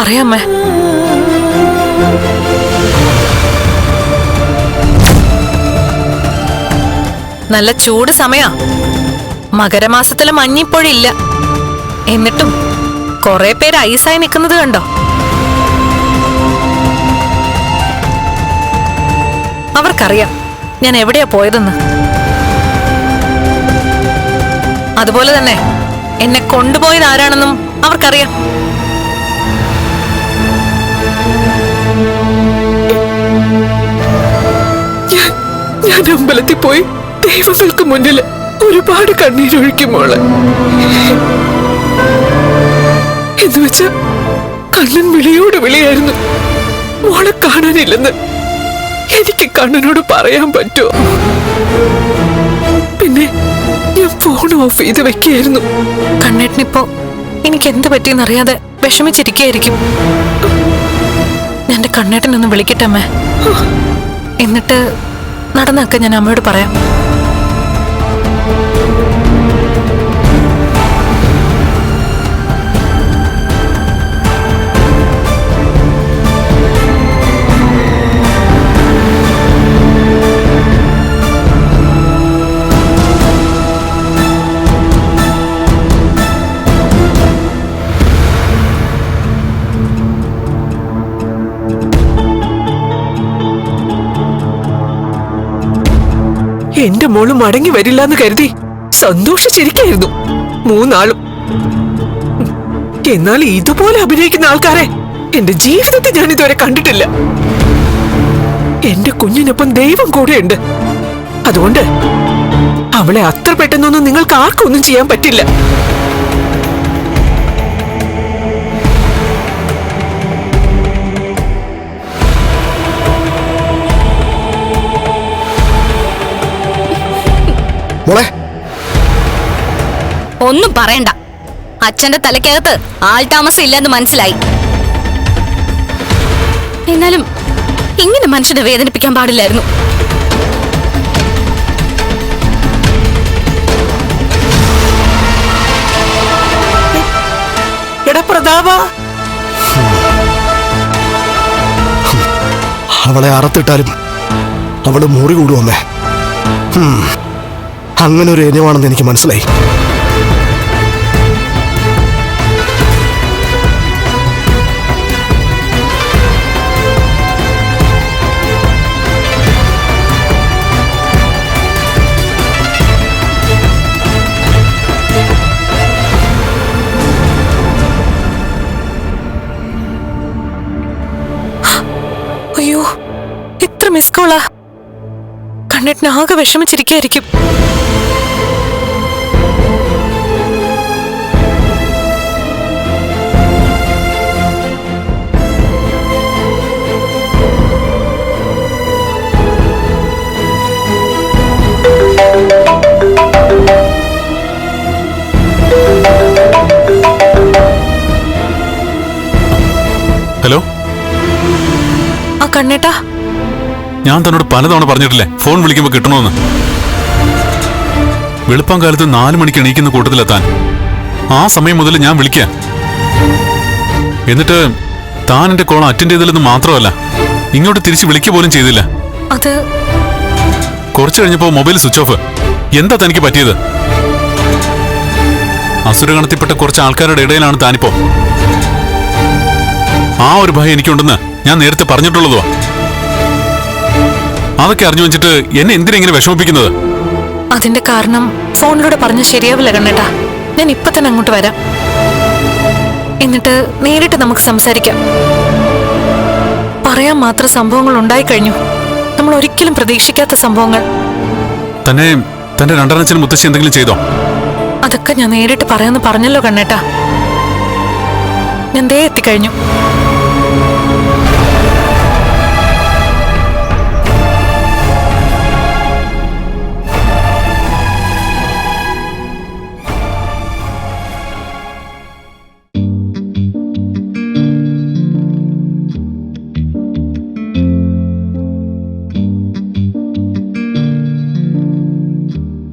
പറയാമേ? നല്ല ചൂട് സമയാ. മകരമാസത്തിലെ മഞ്ഞിപ്പോഴില്ല എന്നിട്ടും കുറെ പേര് ഐസായി നിൽക്കുന്നത് കണ്ടോ? അവർക്കറിയാം ഞാൻ എവിടെയാ പോയതെന്ന്. അതുപോലെ തന്നെ എന്നെ കൊണ്ടുപോയത് ആരാണെന്നും അവർക്കറിയാം. ഞാൻ അമ്പലത്തിൽ പോയി ദൈവങ്ങൾക്ക് മുന്നിൽ ഒരുപാട് കണ്ണീരൊഴുക്കി മോൾ. എന്ന് വെച്ച കണ്ണൻ വിളിയോട് വിളിയായിരുന്നു. മോളെ കാണാനില്ലെന്ന് എനിക്ക് കണ്ണനോട് പറയാൻ പറ്റുമോ? പിന്നെ ഞാൻ ഫോൺ ഓഫ് ചെയ്ത് വെക്കുകയായിരുന്നു കണ്ണേട്ടനിപ്പോ എനിക്ക് എന്ത് പറ്റിയെന്നറിയാതെ വിഷമിച്ചിരിക്കുകയായിരിക്കും ഞാൻ കണ്ണേട്ടനൊന്ന് വിളിക്കട്ടെ അമ്മേ. എന്നിട്ട് നടന്നൊക്കെ ഞാൻ അമ്മയോട് പറയാം. എന്റെ മോൾ മടങ്ങി വരില്ല എന്ന് കരുതി സന്തോഷിച്ചിരിക്കായിരുന്നു മൂന്നാളും. എന്നാൽ ഇതുപോലെ അഭിനയിക്കുന്ന ആൾക്കാരെ എന്റെ ജീവിതത്തിൽ ഞാൻ ഇതുവരെ കണ്ടിട്ടില്ല. എന്റെ കുഞ്ഞിനൊപ്പം ദൈവം കൂടെയുണ്ട്. അതുകൊണ്ട് അവളെ അത്ര പെട്ടെന്നൊന്നും നിങ്ങൾക്ക് ആർക്കൊന്നും ചെയ്യാൻ പറ്റില്ല. മോളെ. ഒന്നും പറയണ്ട. അച്ഛന്റെ തലക്കകത്ത് ആൾ താമസം ഇല്ലെന്ന് മനസ്സിലായി. എന്നാലും ഇങ്ങനെ മനുഷ്യനെ വേദനിപ്പിക്കാൻ പാടില്ലായിരുന്നു. അവളെ അറത്തിട്ടാലും അവൾ മുറി കൂടുവമ്മേ. അങ്ങനെ ഒരു ഇനമാണെന്ന് എനിക്ക് മനസ്സിലായി. അയ്യോ എത്ര മിസ് കോളാ കണ്ണേട്ടന് ആകെ വിഷമിച്ചിരിക്കായിരിക്കും. ഹലോ ആ കണ്ണേട്ടാ ഞാൻ തന്നോട് പലതവണ പറഞ്ഞിട്ടില്ലേ ഫോൺ വിളിക്കുമ്പോൾ കിട്ടണമെന്ന് വെളുപ്പം കാലത്ത് നാലു മണിക്ക് എണീക്കുന്ന കൂട്ടത്തിലെത്താൻ. ആ സമയം മുതൽ ഞാൻ വിളിക്കുക എന്നിട്ട് താൻ എന്റെ കോൾ അറ്റൻഡ് ചെയ്തില്ലെന്ന് മാത്രമല്ല ഇങ്ങോട്ട് തിരിച്ച് വിളിക്കുക പോലും ചെയ്തില്ല. അത് കുറച്ചു കഴിഞ്ഞപ്പോ മൊബൈൽ സ്വിച്ച് ഓഫ്. എന്താ തനിക്ക് പറ്റിയത്? അസുരഗണത്തിൽപ്പെട്ട കുറച്ച് ആൾക്കാരുടെ ഇടയിലാണ് താനിപ്പോ. ആ ഒരു ഭയം എനിക്കുണ്ടെന്ന് ഞാൻ നേരത്തെ പറഞ്ഞിട്ടുള്ളതോ അതൊക്കെ അറിഞ്ഞു വെച്ചിട്ട് എന്നെ എന്തിനെ ഇങ്ങനെ വിഷമിപ്പിക്കുന്നത്? അതിന്റെ കാരണം ഫോണിലൂടെ പറഞ്ഞ ശരിയാവില്ല കണ്ണേട്ടാ. ഞാൻ ഇപ്പൊ തന്നെ അങ്ങോട്ട് വരാം. എന്നിട്ട് നേരിട്ട് നമുക്ക് സംസാരിക്കാം. പറയാൻ മാത്രം സംഭവങ്ങൾ ഉണ്ടായി കഴിഞ്ഞു. നമ്മൾ ഒരിക്കലും പ്രതീക്ഷിക്കാത്ത സംഭവങ്ങൾ. തന്നെ തന്റെ രണ്ടരച്ചന് മുത്തശ്ശി എന്തെങ്കിലും ചെയ്തോ? അതൊക്കെ ഞാൻ നേരിട്ട് പറയാന്ന് പറഞ്ഞല്ലോ കണ്ണേട്ടാ. ഞാൻ ദേ എത്തിക്കഴിഞ്ഞു.